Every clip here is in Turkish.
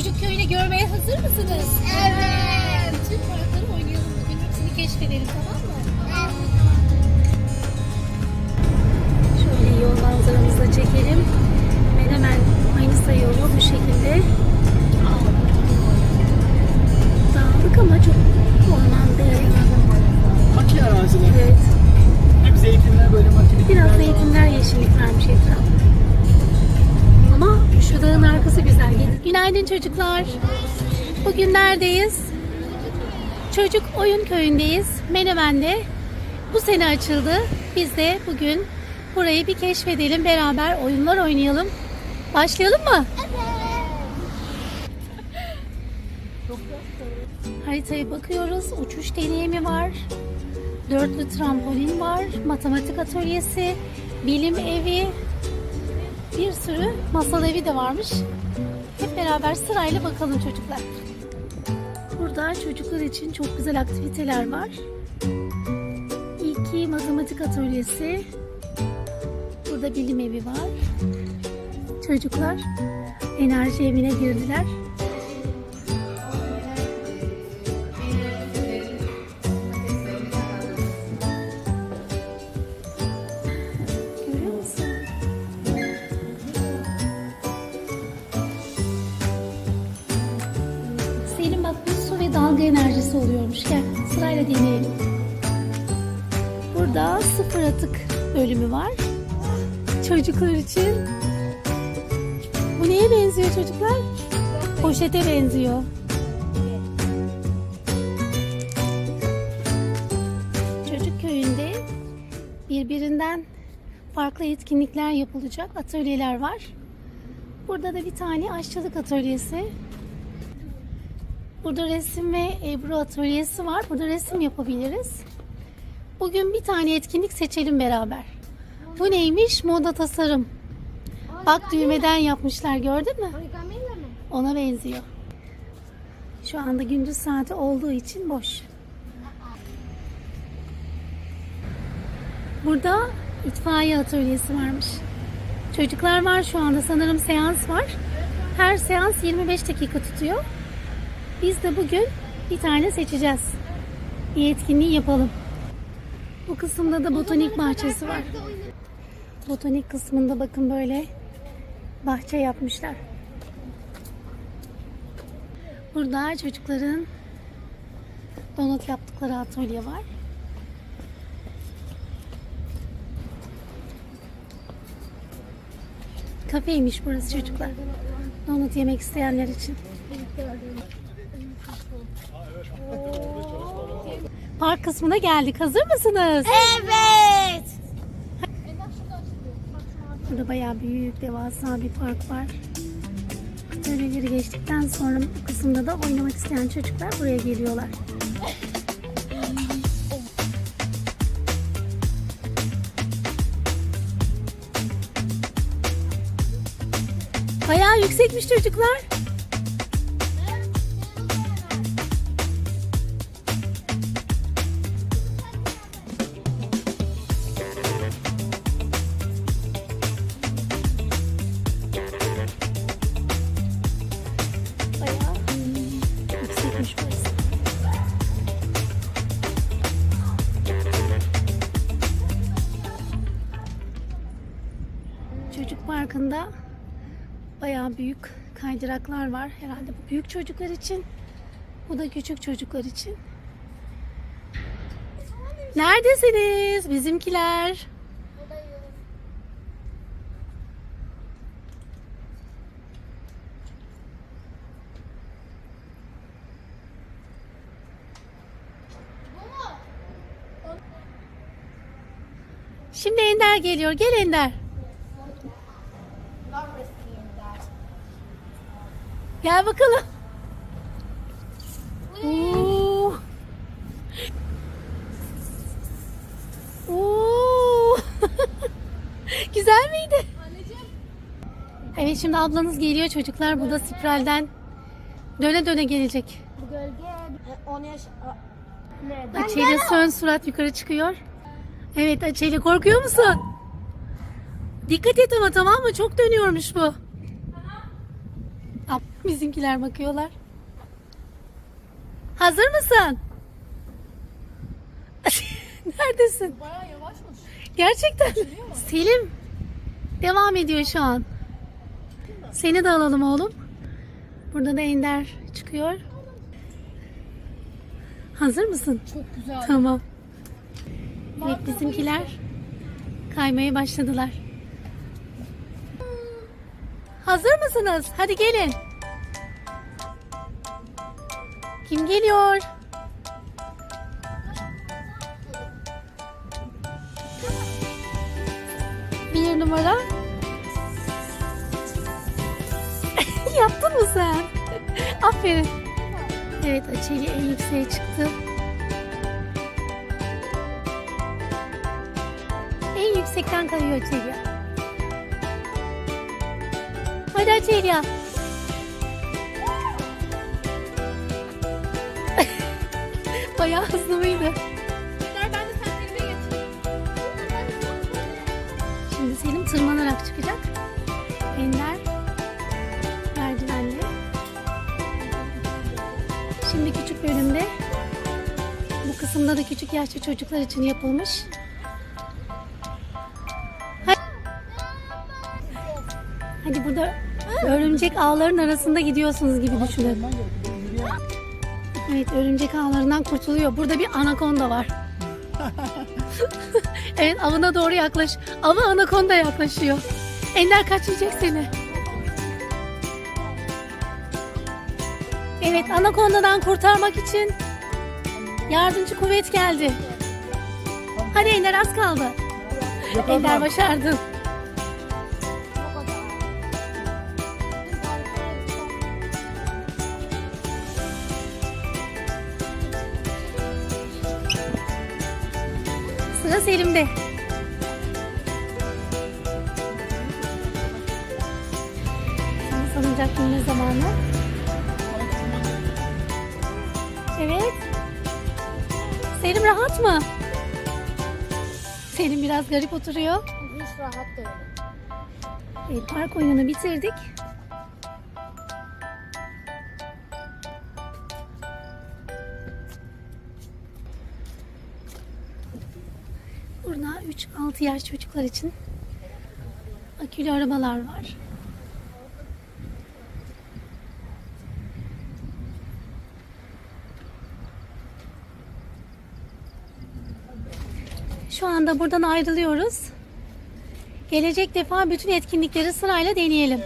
Çocuk köyünü görmeye hazır mısınız? Evet. Bütün parkları oynayalım bugün. Hepsini keşfedelim tamam mı? Evet. Şöyle yol manzaramızla çekelim. Menemen Manisa yolu bu şekilde. Dağlık ama çok orman değil. Haki. Evet. Hep zeytinler böyle makineli. Biraz zeytinler, yeşillik vermiş etrafında. Ama şu dağın arkası güzel. Günaydın çocuklar. Bugün neredeyiz? Çocuk Oyun Köyü'ndeyiz. Menemen'de. Bu sene açıldı. Biz de bugün burayı bir keşfedelim. Beraber oyunlar oynayalım. Başlayalım mı? Haritaya bakıyoruz. Uçuş deneyimi var. Dörtlü trambolin var. Matematik atölyesi. Bilim evi. Bir sürü masal evi de varmış. Hep beraber sırayla bakalım çocuklar. Burada çocuklar için çok güzel aktiviteler var. İlki matematik atölyesi. Burada bilim evi var. Çocuklar enerji evine girdiler. Dalga enerjisi oluyormuş. Gel sırayla deneyelim. Burada sıfır atık bölümü var. Çocuklar için. Bu neye benziyor çocuklar? Poşete benziyor. Çocuk köyünde birbirinden farklı etkinlikler yapılacak atölyeler var. Burada da bir tane aşçılık atölyesi. Burada resim ve Ebru atölyesi var. Burada resim yapabiliriz. Bugün bir tane etkinlik seçelim beraber. Bu neymiş? Moda tasarım. Bak düğmeden yapmışlar gördün mü? Ona benziyor. Şu anda gündüz saati olduğu için boş. Burada itfaiye atölyesi varmış. Çocuklar var şu anda sanırım seans var. Her seans 25 dakika tutuyor. Biz de bugün bir tane seçeceğiz. Bir etkinliği yapalım. Bu kısımda da botanik bahçesi var. Botanik kısmında bakın böyle bahçe yapmışlar. Burada çocukların donut yaptıkları atölye var. Kafeymiş burası çocuklar. Donut yemek isteyenler için. Park kısmına geldik. Hazır mısınız? Evet. Burada bayağı büyük, devasa bir park var. Atölyeleri geçtikten sonra bu kısımda da oynamak isteyen çocuklar buraya geliyorlar. Bayağı yüksekmiş çocuklar. Kaydıraklar var. Herhalde bu büyük çocuklar için. Bu da küçük çocuklar için. Neredesiniz bizimkiler? Şimdi Ender geliyor. Gel Ender. Gel bakalım. Oo. Oo. Güzel miydi? Evet şimdi ablanız geliyor çocuklar. Bu da spiralden döne döne gelecek. Bu gölge 10 yaş... Ne? Açıyla sön surat yukarı çıkıyor. Evet Açıyla korkuyor musun? Dikkat et ama tamam mı? Çok dönüyormuş bu. Bizimkiler bakıyorlar. Hazır mısın? Neredesin? Baya yavaşmış. Gerçekten. Selim. Devam ediyor şu an. Seni de alalım oğlum. Burada da Ender çıkıyor. Hazır mısın? Çok güzel. Tamam. Evet bizimkiler kaymaya başladılar. Hazır mısınız? Hadi gelin. Kim geliyor? Bir numara. Yaptın mı sen? Aferin. Evet Açeli en yükseğe çıktı. En yüksekten kayıyor Açelya. Hadi Açelya. Bayağı hızlı mıydı? Ben de sen elime getir. Şimdi Selim tırmanarak çıkacak. Ender merdivenle. Şimdi küçük bölümde bu kısımda da küçük yaşlı çocuklar için yapılmış. Hadi, Hadi burada örümcek ağların arasında gidiyorsunuz gibi düşünün. Evet örümcek ağlarından kurtuluyor. Burada bir anakonda var. evet avına doğru yaklaş. Ama anakonda yaklaşıyor. Ender kaçıracak seni. Evet anakondadan kurtarmak için yardımcı kuvvet geldi. Hadi Ender az kaldı. Ender başardın. Sıra Selim'de. Şimdi salıncak binme zamanı. Evet. Selim rahat mı? Selim biraz garip oturuyor. Hiç rahat değil. Evet, park oyununu bitirdik. Burada 3-6 yaş çocuklar için akülü arabalar var. Şu anda buradan ayrılıyoruz. Gelecek defa bütün etkinlikleri sırayla deneyelim.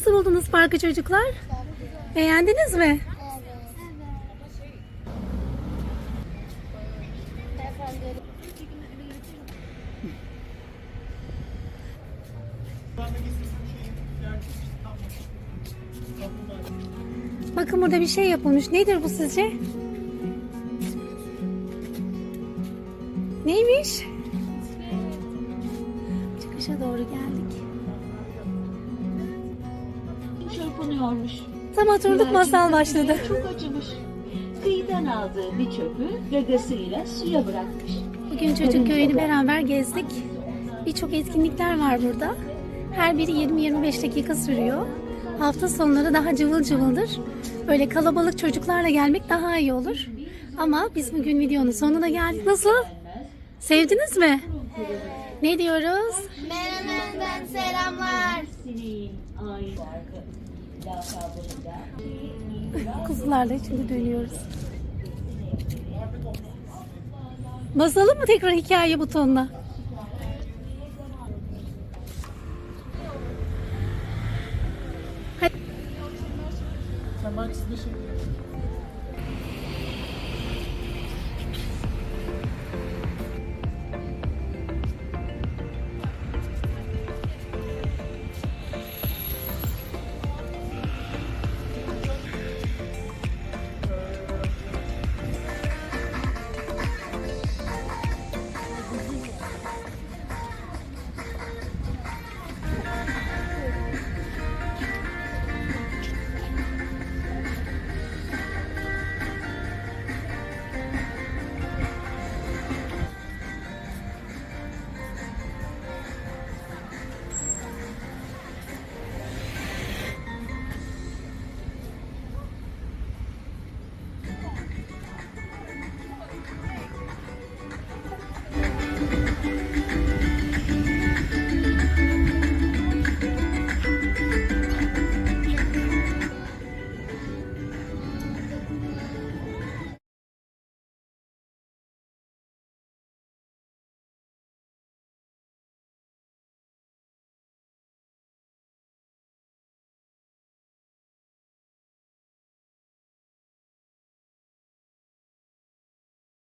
Nasıl buldunuz parkı çocuklar? Beğendiniz mi? Bakın burada bir şey yapılmış. Nedir bu sizce? Neymiş? Çıkışa doğru geldik. Çırpınıyormuş. Tam oturduk masal başladı. Çok acımış. Kıyıdan aldığı bir çöpü gagasıyla suya bırakmış. Bugün çocuk köyünü beraber gezdik. Birçok etkinlikler var burada. Her biri 20-25 dakika sürüyor. Hafta sonları daha cıvıl cıvıldır. Böyle kalabalık çocuklarla gelmek daha iyi olur. Ama biz bugün videonun sonuna geldik. Nasıl? Sevdiniz mi? Ne diyoruz? Menemen'den selamlar. Kuzularla şimdi dönüyoruz. Basalım mı tekrar hikaye butonuna? Size şey